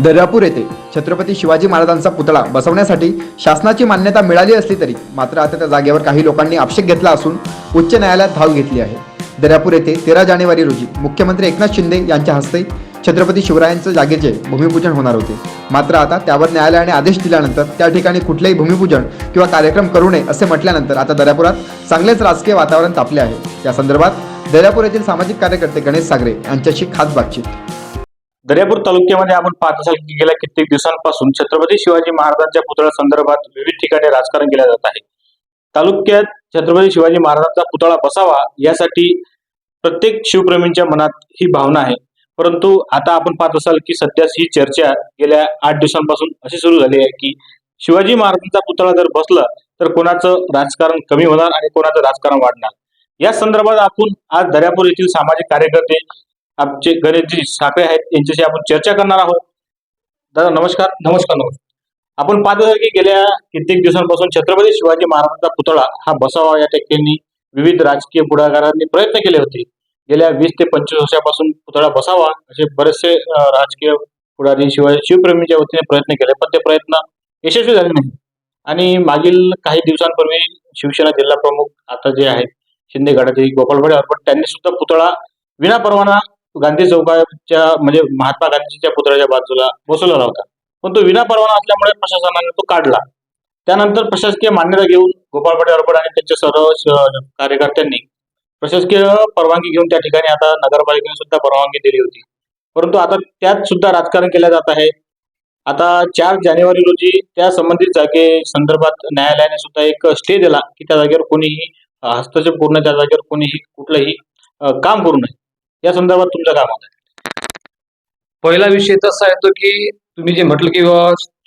दर्यापूर येथे छत्रपती शिवाजी महाराजांचा पुतळा बसवण्यासाठी शासनाची मान्यता मिळाली असली तरी मात्र आता त्या जागेवर काही लोकांनी आक्षेप घेतला असून उच्च न्यायालयात धाव घेतली आहे. दर्यापूर येथे तेरा जानेवारी रोजी मुख्यमंत्री एकनाथ शिंदे यांच्या हस्ते छत्रपती शिवरायांचं जागेचे भूमिपूजन होणार होते. मात्र आता त्यावर न्यायालयाने आदेश दिल्यानंतर त्या ठिकाणी कुठलेही भूमिपूजन किंवा कार्यक्रम करू नये असे म्हटल्यानंतर आता दर्यापुरात चांगलेच राजकीय वातावरण तापले आहे. या संदर्भात दर्यापूर येथील सामाजिक कार्यकर्ते गणेश सागरे यांच्याशी खास बातचीत. दर्यापूर तालुक्यामध्ये आपण पाहत असाल की गेल्या कित्येक दिवसांपासून छत्रपती शिवाजी महाराजांच्या पुतळ्या संदर्भात विविध ठिकाणी राजकारण केले जात आहे. तालुक्यात छत्रपती शिवाजी महाराजांचा पुतळा बसावा यासाठी प्रत्येक शिवप्रेमींच्या मनात ही भावना आहे. परंतु आता आपण पाहत असाल की सध्या ही चर्चा गेल्या आठ दिवसांपासून अशी सुरू झाली आहे की शिवाजी महाराजांचा पुतळा जर बसला तर कोणाचं राजकारण कमी होणार आणि कोणाचं राजकारण वाढणार? या संदर्भात आपण आज दर्यापूर येथील सामाजिक कार्यकर्ते आमचे गणेशजी साखळे आहेत यांच्याशी आपण चर्चा करणार आहोत. दादा नमस्कार. नमस्कार नमस्कार. आपण पाहत की गेल्या कित्येक दिवसांपासून छत्रपती शिवाजी महाराजांचा पुतळा हा बसावा या ठिकाणी विविध राजकीय पुढाकारांनी प्रयत्न केले होते. गेल्या वीस ते पंचवीस वर्षापासून पुतळा बसावा असे बरेचसे राजकीय पुढारी शिवाय शिवप्रेमीच्या वतीने प्रयत्न केले पण ते प्रयत्न यशस्वी झाले नाही. आणि मागील काही दिवसांपूर्वी शिवसेना जिल्हा प्रमुख आता जे आहेत शिंदे गटाचे गोपालभाई अरपट त्यांनी सुद्धा पुतळा विना परवाना गांधी चौकाच्या म्हणजे महात्मा गांधीच्या पुतळ्याच्या बाजूला बसवलेला होता पण तो विना परवाना असल्यामुळे प्रशासनाने तो काढला. त्यानंतर प्रशासकीय मान्यता घेऊन गोपाळ पाटील अरबड आणि त्यांच्या सर्व कार्यकर्त्यांनी प्रशासकीय परवानगी घेऊन त्या ठिकाणी आता नगरपालिकेने सुद्धा परवानगी दिली होती. परंतु आता त्यात सुद्धा राजकारण केलं जात आहे. आता चार जानेवारी रोजी त्या संबंधित जागे संदर्भात न्यायालयाने सुद्धा एक स्टे दिला की त्या जागेवर कोणीही हस्तक्षेप पूर्ण त्या जागेवर कोणीही कुठलंही काम करू नये. या संदर्भात तुमचं काय मत आहे? पहिला विषय तसा येतो की तुम्ही जे म्हटलं की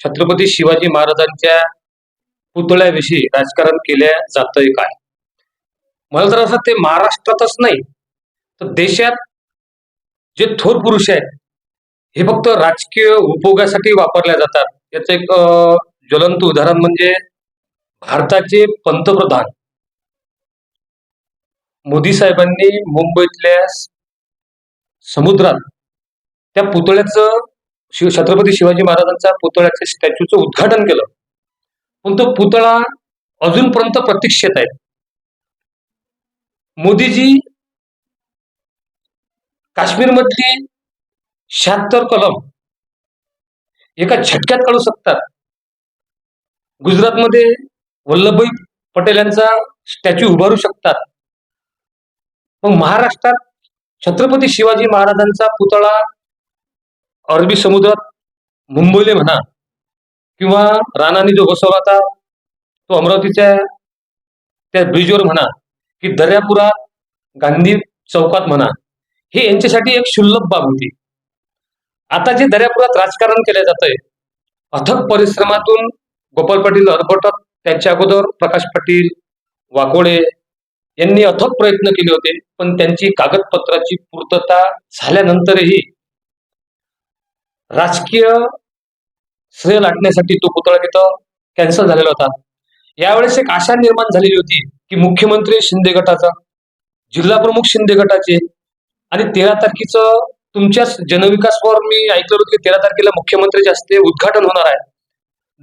छत्रपती शिवाजी महाराजांच्या पुतळ्याविषयी राजकारण केल्या जातंय काय? मला तर असं ते महाराष्ट्रातच नाही तर देशात जे थोर पुरुष आहेत हे फक्त राजकीय उपयोगासाठी वापरल्या जातात. याचं एक ज्वलंत उदाहरण म्हणजे भारताचे पंतप्रधान मोदी साहेबांनी मुंबईतल्या समुद्रात. त्या पुतळ्याचं शिव छत्रपती शिवाजी महाराजांच्या पुतळ्याच्या स्टॅच्यूचं उद्घाटन केलं. पण तो पुतळा अजूनपर्यंत प्रतीक्षेत आहे. मोदीजी काश्मीरमधली शहात्तर कलम एका झटक्यात काढू शकतात. गुजरातमध्ये वल्लभभाई पटेल यांचा स्टॅच्यू उभारू शकतात. मग महाराष्ट्रात छत्रपती शिवाजी महाराजांचा पुतळा अरबी समुद्रात मुंबईले म्हणा किंवा राणाने जो बसवला होता तो अमरावतीच्या त्या ब्रिजवर म्हणा की दर्यापुरात गांधी चौकात म्हणा हे यांच्यासाठी एक क्षुल्लभ बाब होती. आता जे दर्यापुरात राजकारण केलं जात आहे अथक परिश्रमातून गोपाल पाटील अरबटत त्यांच्या अगोदर प्रकाश पाटील वाकोडे यांनी अथक प्रयत्न केले होते पण त्यांची कागदपत्राची पूर्तता झाल्यानंतरही राजकीय श्रेय लाटण्यासाठी तो पुतळा तिथं कॅन्सल झालेला होता. यावेळेस एक आशा निर्माण झालेली होती की मुख्यमंत्री शिंदे गटाचा जिल्हा प्रमुख शिंदे गटाचे आणि तेरा तारखेचं तुमच्याच जनविकासवर मी ऐकलं होतं की तेरा तारखेला मुख्यमंत्र्याच्या हस्ते उद्घाटन होणार आहे.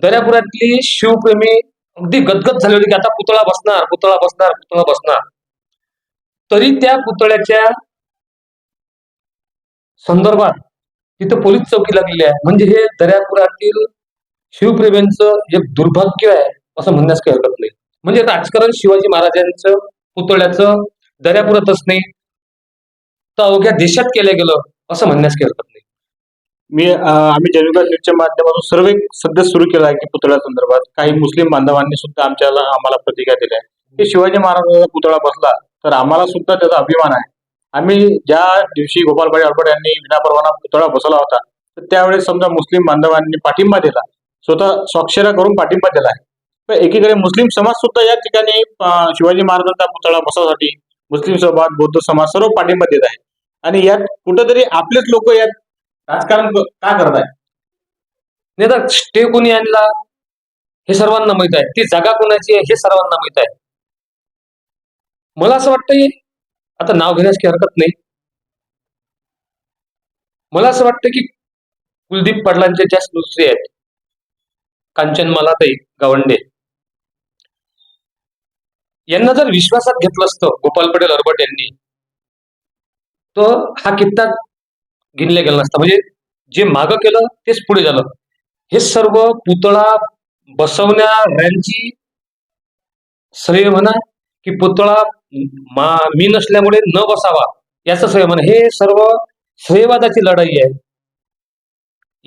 दर्यापुरातली शिवप्रेमी अगदी गदगद झाले होते की आता पुतळा बसणार पुतळा बसणार पुतळा बसणार. तरी त्या पुतळ्याच्या संदर्भात तिथं पोलीस चौकी लागलेली आहे. म्हणजे हे दर्यापुरातील शिवप्रेमींचं एक दुर्भाग्य आहे असं म्हणण्यास काही हरकत नाही. म्हणजे राजकारण शिवाजी महाराजांचं पुतळ्याचं दर्यापुरातच नाही तर अवघ्या देशात केलं गेलं असं म्हणण्यास काही हरकत नाही. मी आम्ही जनविकास न्यूजच्या माध्यमातून सर्वे सध्या सुरू केला आहे की पुतळ्या संदर्भात. काही मुस्लिम बांधवांनी सुद्धा आमच्याला आम्हाला प्रतिक्रिया दिल्या. आहे की शिवाजी महाराजांचा पुतळा बसला तर आम्हाला सुद्धा त्याचा अभिमान आहे. आम्ही ज्या दिवशी गोपालभाई अडबड यांनी विनापरवाना पुतळा बसवला होता तर त्यावेळेस समजा मुस्लिम बांधवांनी पाठिंबा दिला स्वतः स्वाक्षऱ्या करून पाठिंबा दिला आहे. पण एकीकडे मुस्लिम समाज सुद्धा या ठिकाणी शिवाजी महाराजांचा पुतळा बसवण्यासाठी मुस्लिम समाज बौद्ध समाज सर्व पाठिंबा देत आहे. आणि यात कुठंतरी आपलेच लोक यात राजकारण का करताय? नाही तर स्टे कोणी आणला हे सर्वांना माहीत आहे. ती जागा कोणाची आहे हे सर्वांना माहीत आहे. मला असं वाटतंय आता नाव घेण्यास काही हरकत नाही. मला असं वाटतं की कुलदीप पाटलांच्या ज्या स्नुश्री आहेत. कांचन मलाताई गावंडे. यांना जर विश्वासात घेतलं असतं गोपाल पटेल अरबट यांनी तर हा कित्ता गिनले गेलं नसता. म्हणजे जे मागं केलं तेच पुढे झालं. हे सर्व पुतळा बसवणाऱ्यांची श्रेय म्हणा की पुतळा मा- मी नसल्यामुळे न बसावा याचं श्रेय म्हणा. हे सर्व श्रेयवादाची लढाई आहे.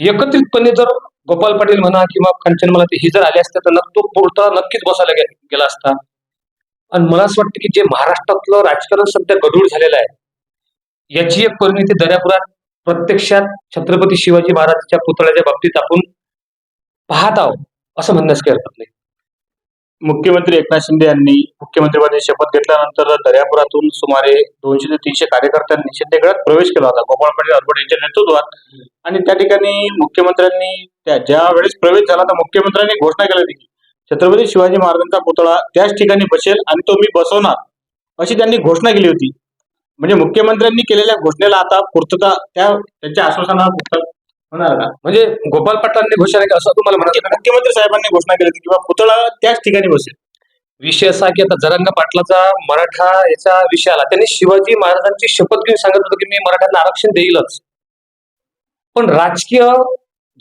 एकत्रितपणे जर गोपाल पाटील म्हणा किंवा कांचन मला ही जर आले असते तर नक्क- तो पुतळा नक्कीच बसायला गेला असता. आणि मला असं वाटतं की जे महाराष्ट्रातलं राजकारण सध्या गढूळ झालेलं आहे याची एक परिणिती दर्यापुरात प्रत्यक्षात छत्रपती शिवाजी महाराजांच्या पुतळ्याच्या बाबतीत आपण पाहत आहोत असं म्हणण्यास काही हरकत नाही. मुख्यमंत्री एकनाथ शिंदे यांनी मुख्यमंत्रीपदी शपथ घेतल्यानंतर दर्यापुरातून सुमारे दोनशे ते तीनशे कार्यकर्त्यांनी शिंदेगडात प्रवेश केला होता. गोपाळ पाटील अरबड यांच्या नेतृत्वात. आणि त्या ठिकाणी मुख्यमंत्र्यांनी त्या ज्या वेळेस प्रवेश झाला तर मुख्यमंत्र्यांनी घोषणा केली होती छत्रपती शिवाजी महाराजांचा पुतळा त्याच ठिकाणी बसेल आणि तो मी बसवणार अशी त्यांनी घोषणा केली होती. म्हणजे मुख्यमंत्र्यांनी केलेल्या घोषणेला आता पूर्तता त्या त्यांच्या आश्वासनाला पूर्तता होणार का? म्हणजे गोपाल पाटलांनी घोषणा केली असं तुम्हाला म्हणायचं? मुख्यमंत्री साहेबांनी घोषणा केली होती किंवा पुतळा त्याच ठिकाणी बसेल. विषय असा की आता जरंग पाटलाचा मराठा याचा विषय आला. त्यांनी शिवाजी महाराजांची शपथ घेऊन सांगत होतं की मी मराठ्यांना आरक्षण देईलच. पण राजकीय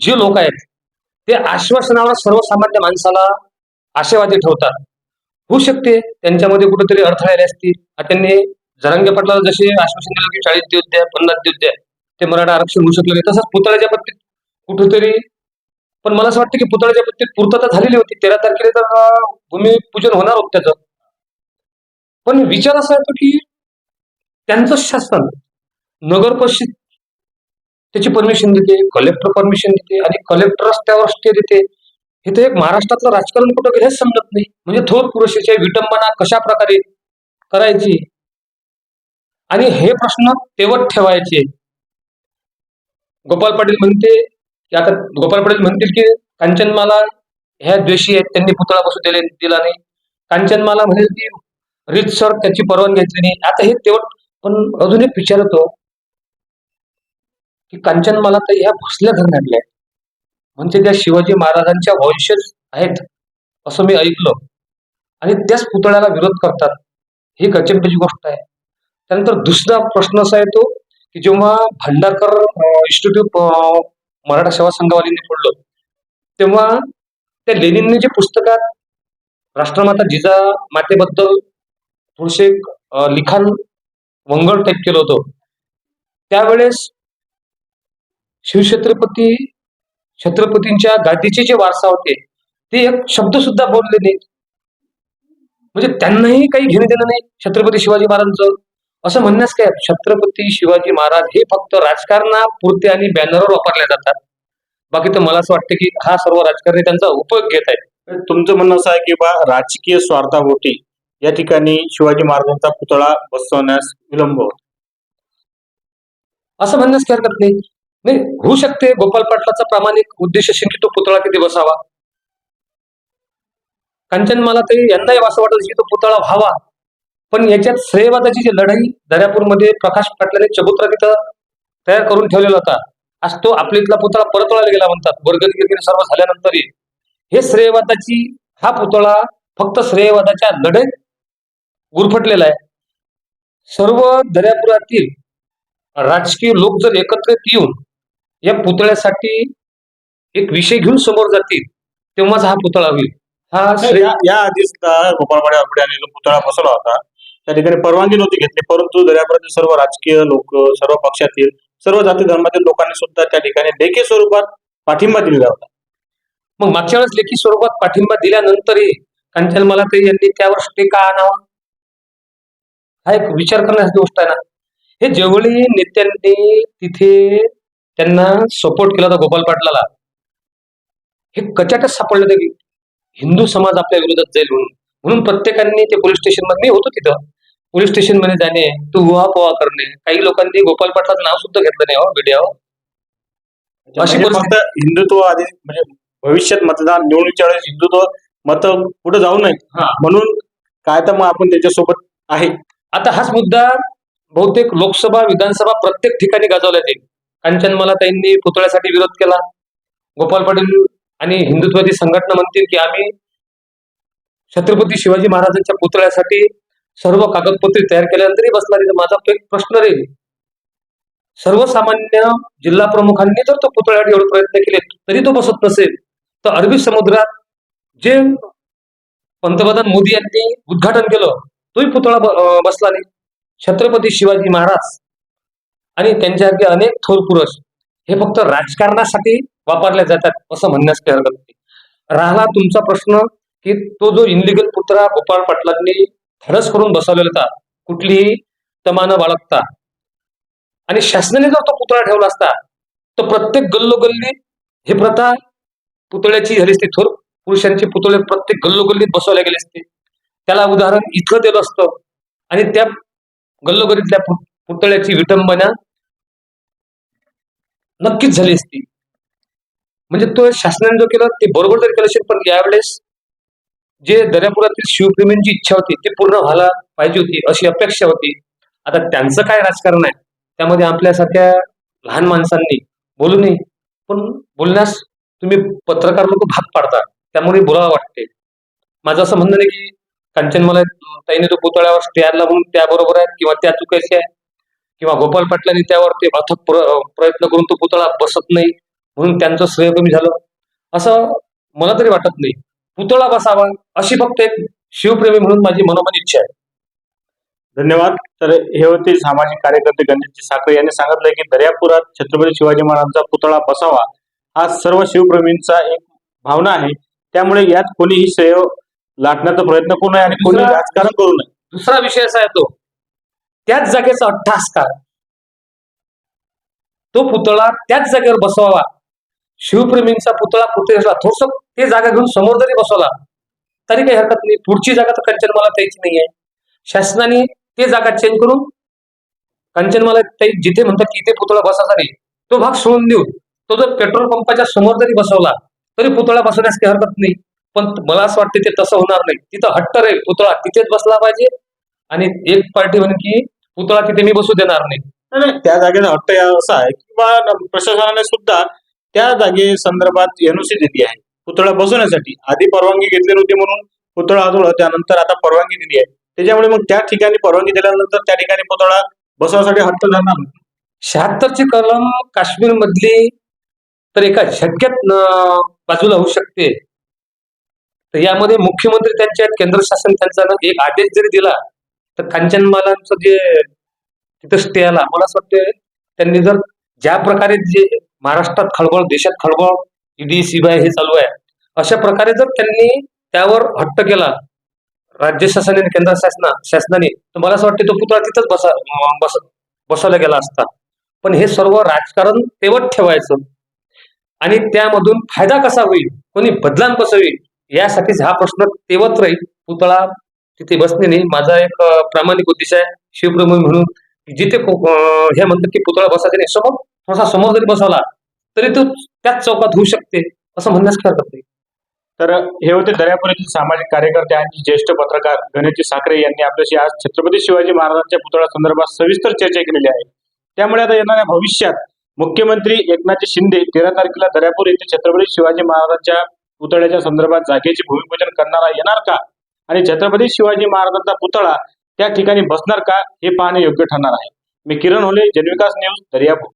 जे लोक आहेत ते आश्वासनावर सर्वसामान्य माणसाला आशावादी ठेवतात. होऊ शकते त्यांच्यामध्ये कुठेतरी अडथळे आले असतील. त्यांनी जरांगे पाटलाला जसे आश्वासन दिलं की चाळीस दिवस द्या पन्नास दिवस द्या ते मराठा आरक्षण होऊ शकलं नाही. तसंच पुतळ्याच्या बाबतीत कुठेतरी पण मला असं वाटतं की पुतळ्याच्या बाबतीत पूर्तता झालेली होती. तेरा तारखेला तर भूमिपूजन होणार होत त्याचं. पण विचार असा येतो की त्यांचं शासन नगर परिषद त्याची परमिशन देते कलेक्टर परमिशन देते आणि कलेक्टर रस्त्यावर स्टे देते. हे तर एक महाराष्ट्रातलं राजकारण कुठं गेलं हेच समजत नाही. म्हणजे थोर पुरुषाची विटंबना कशा प्रकारे करायची आणि हे प्रश्न तेवत ठेवायचे. गोपाल पाटील म्हणते की आता गोपाल पाटील म्हणतील की कांचनमाला ह्या द्वेषी आहेत त्यांनी पुतळा बसू दिले दिला नाही. कांचनमाला म्हणेल की रीतसर त्याची परवानगी घेतली नाही. आता हे तेवट पण अजून एक विचार की कांचनमाला तर ह्या भोसल्या घराण्यातल्या म्हणजे त्या शिवाजी महाराजांच्या वंशज आहेत असं मी ऐकलं. आणि त्याच पुतळ्याला विरोध करतात. ही गचंबीची गोष्ट आहे. त्यानंतर दुसरा प्रश्न असा येतो की जेव्हा भांडारकर इन्स्टिट्यूट मराठा सेवा संघवाल्यांनी फोडलं तेव्हा त्या लेनिनने जे पुस्तकात राष्ट्रमाता जिजा मातेबद्दल थोडेसे लिखाण वंगळ टाईप केलं होतं त्यावेळेस शिवछत्रपती छत्रपतींच्या गादीचे जे वारसा होते ते एक शब्द सुद्धा बोलले नाहीत. म्हणजे त्यांनाही काही घेणं देणं नाही छत्रपती शिवाजी महाराजांचं. असं म्हणण्यास काय छत्रपती शिवाजी महाराज हे फक्त राजकारणापुरते आणि बॅनरवर वापरले जातात. बाकी तर मला असं वाटतं की हा सर्व राजकारणी त्यांचा उपयोग घेत आहेत. तुमचं म्हणणं असं आहे की बा राजकीय स्वार्थापोटी या ठिकाणी शिवाजी महाराजांचा पुतळा बसवण्यास विलंब होतो. असं म्हणण्यास काही हरकत नाही. नाही होऊ शकते. गोपाल पाटलाचा प्रामाणिक उद्देश असेल की तो पुतळा किती बसावा. कांचन मला तरी यंदाही असं वाटत की तो पुतळा व्हावा. पण याच्यात श्रेयवादाची जी लढाई दर्यापूरमध्ये प्रकाश पाटलाने चबुत्रा तिथं तयार करून ठेवलेला होता आज तो आपल्या इथला पुतळा परतवायला गेला म्हणतात. वर्गणी सर्व झाल्यानंतरही. हे श्रेयवादाची हा पुतळा फक्त श्रेयवादाच्या लढाईत गुरफटलेला आहे. सर्व दर्यापुरातील राजकीय लोक जर एकत्रित येऊन या पुतळ्यासाठी एक विषय घेऊन समोर जातील तेव्हाच हा पुतळा होईल. हा या या आधी सुद्धा गोपाळवाडी आंबे यांनी जो पुतळा बसवला होता. त्या ठिकाणी परवानगी नव्हती घेतली. परंतु दर्यापुरातील सर्व राजकीय लोक सर्व पक्षातील सर्व जाती धर्मातील लोकांनी सुद्धा त्या ठिकाणी लेखी स्वरूपात पाठिंबा दिलेला होता. मग मागच्या वेळेस लेखी स्वरूपात पाठिंबा दिल्यानंतरही कांचन मला ते यांनी त्यावर स्टे का आणावा? हा एक विचार करण्याची गोष्ट आहे ना. हे जेवढी नेत्यांनी तिथे त्यांना सपोर्ट केला होता गोपाल पाटलाला हे कचाटच सापडलं होतं की हिंदू समाज आपल्या विरोधात जाईल म्हणून. म्हणून प्रत्येकाने ते पोलीस स्टेशनमध्ये मी होतो तिथं. पोलीस स्टेशनमध्ये जाणे तो पोहा करणे. काही लोकांनी गोपाल पाटलाचं नाव सुद्धा घेतलं नाही हो मीडियावर अशी म्हणजे परिस्थिती- फक्त हिंदुत्व आधी म्हणजे भविष्यात मतदान निवडणुकीच्या वेळेस हिंदुत्व मत पुढे जाऊ नये. म्हणून काय तर मग आपण त्याच्यासोबत आहे. आता हाच मुद्दा बहुतेक लोकसभा विधानसभा प्रत्येक ठिकाणी गाजवला जाईल कांचनमाला ताईंनी पुतळ्यासाठी विरोध केला. गोपाल पाटील आणि हिंदुत्वादी संघटना म्हणतील की आम्ही छत्रपती शिवाजी महाराजांच्या पुतळ्यासाठी सर्व कागदपत्रे तयार केल्यानंतरही बसला तर माझा तो एक प्रश्न राहील सर्वसामान्य जिल्हा प्रमुखांनी जर तो पुतळ्यावर एवढे प्रयत्न केले तरी तो बसत नसेल. तर अरबी समुद्रात जे पंतप्रधान मोदी यांनी उद्घाटन केलं तोही पुतळा बसला नाही. छत्रपती शिवाजी महाराज आणि त्यांच्यासारखे अनेक थोर पुरुष हे फक्त राजकारणासाठी वापरले जातात असं म्हणण्यास काही हरकत नाही. राहिला तुमचा प्रश्न की तो जो इनलिगल पुतळा गोपाळ पाटलांनी धडस करून बसवलेला होता. कुठलीही तमानं बाळगता. आणि शासनाने जर तो पुतळा ठेवला असता तर प्रत्येक गल्लोगल्ली ही प्रथा पुतळ्याची झाली असती. थोर पुरुषांचे पुतळे प्रत्येक गल्लोगल्लीत बसवले गेले असते. त्याला उदाहरण इथं दिलं असतं. आणि त्या गल्लोगल्लीतल्या पुतळ्याची विटंबना नक्कीच झाली असती. म्हणजे तो शासनाने जो केलं ते बरोबर तरी केलं असेल पण यावेळेस जे दर्यापुरातील शिवप्रेमींची इच्छा होती ती पूर्ण व्हायला पाहिजे होती अशी अपेक्षा होती. आता त्यांचं काय राजकारण आहे? त्यामध्ये आपल्यासारख्या लहान माणसांनी बोलू नये. पण बोलण्यास तुम्ही पत्रकार लोक भाग पाडता त्यामुळे बोलावं वाटते. माझं असं म्हणणं नाही की कांचनमाला ताईने तो पुतळ्यावर स्टे आणला म्हणून त्या बरोबर आहेत किंवा त्या चुकायच्या आहे किंवा गोपाल पाटलांनी त्यावर ते अथक प्र- प्रयत्न करून तो पुतळा बसत नाही म्हणून त्यांचं श्रेय कमी झालं. असं मला तरी वाटत नाही. पुतळा बसावा अशी फक्त एक शिवप्रेमी म्हणून माझी मनोमन इच्छा आहे. धन्यवाद. तर हे होते सामाजिक कार्यकर्ते गणेशजी साखरे यांनी सांगितलंय की दर्यापुरात छत्रपती शिवाजी महाराजांचा पुतळा बसावा हा सर्व शिवप्रेमींचा एक भावना आहे. त्यामुळे यात कोणीही श्रेय लाटण्याचा प्रयत्न करू नये आणि कोणी राजकारण करू नये. दुसरा विषय असा आहे तो त्याच जागेचा अट्टहासकार तो पुतळा त्याच जागेवर बसवावा. शिवप्रेमींचा पुतळा पुतळ्याला थोडस ते जागा घेऊन समोर जरी बसवला तरी काही हरकत नाही. पुढची जागा तर कंचनमाला त्याची नाही आहे शासनाने ते जागा चेंज करून कंचनमाला ताई जिथे म्हणतात तिथे पुतळा बसायचा नाही. तो भाग सोडून देऊन तो जर पेट्रोल पंपाच्या समोर जरी बसवला तरी पुतळा बसवण्यास काही हरकत नाही. पण मला असं वाटतं ते तसं होणार नाही. तिथं हट्ट राहील पुतळा तिथेच बसला पाहिजे. आणि एक पार्टी म्हणून की पुतळा तिथे मी बसू देणार नाही. त्या जागेचा हट्ट या असा आहे. किंवा प्रशासनाने सुद्धा त्या जागे संदर्भात एनओसी दिली आहे. पुतळा बसवण्यासाठी. आधी परवानगी घेतली नव्हती म्हणून पुतळा हजवलं त्यानंतर आता परवानगी दिली आहे. त्याच्यामुळे मग त्या ठिकाणी परवानगी दिल्यानंतर त्या ठिकाणी पुतळा बसवण्यासाठी हट्ट धरणार शहात्तरची कलम काश्मीर मधली तर एका झटक्यात बाजूला होऊ शकते. तर यामध्ये मुख्यमंत्री त्यांच्या आहेत केंद्र शासन त्यांचा एक आदेश जरी दिला तर कांचनमालांचं जे तिथं स्टे आला मला असं वाटतं त्यांनी जर ज्या प्रकारे जे महाराष्ट्रात खळबळ देशात खळबळ ईडी सीबीआय हे चालू आहे. अशा प्रकारे जर त्यांनी त्यावर हट्ट केला राज्य शासनाने केंद्र शासना शासनाने तर मला असं वाटतं तो पुतळा तिथंच बसा बस बसवला गेला असता. पण हे सर्व राजकारण तेवत ठेवायचं. आणि त्यामधून फायदा कसा होईल कोणी बदलाम कसं होईल यासाठीच हा प्रश्न तेवत राहील. पुतळा तिथे बसणे माझा एक प्रामाणिक उद्देश आहे शिवप्रभू म्हणून. जिथे हे म्हणतात की पुतळा बसायचा नाही समोर थोडासा समोर जरी बसवला तरी तो त्याच चौकात होऊ शकते असं म्हणण्यास काही हरकत नाही तर हे होते दर्यापूर सामाजिक कार्यकर्ते आणि ज्येष्ठ पत्रकार गणेशजी साखरे यांनी आपल्याशी आज छत्रपती शिवाजी महाराजांच्या पुतळ्या संदर्भात सविस्तर चर्चा केलेली आहे. त्यामुळे आता येणाऱ्या भविष्यात मुख्यमंत्री एकनाथ शिंदे तेरा तारखेला दर्यापूर येथे छत्रपती शिवाजी महाराजांच्या पुतळ्याच्या संदर्भात जागेचे भूमिपूजन करणारा येणार का? आणि छत्रपती शिवाजी महाराजांचा पुतळा त्या ठिकाणी बसणार का हे पाहणे योग्य ठरणार आहे. मी किरण होले जनविकास न्यूज दर्यापूर.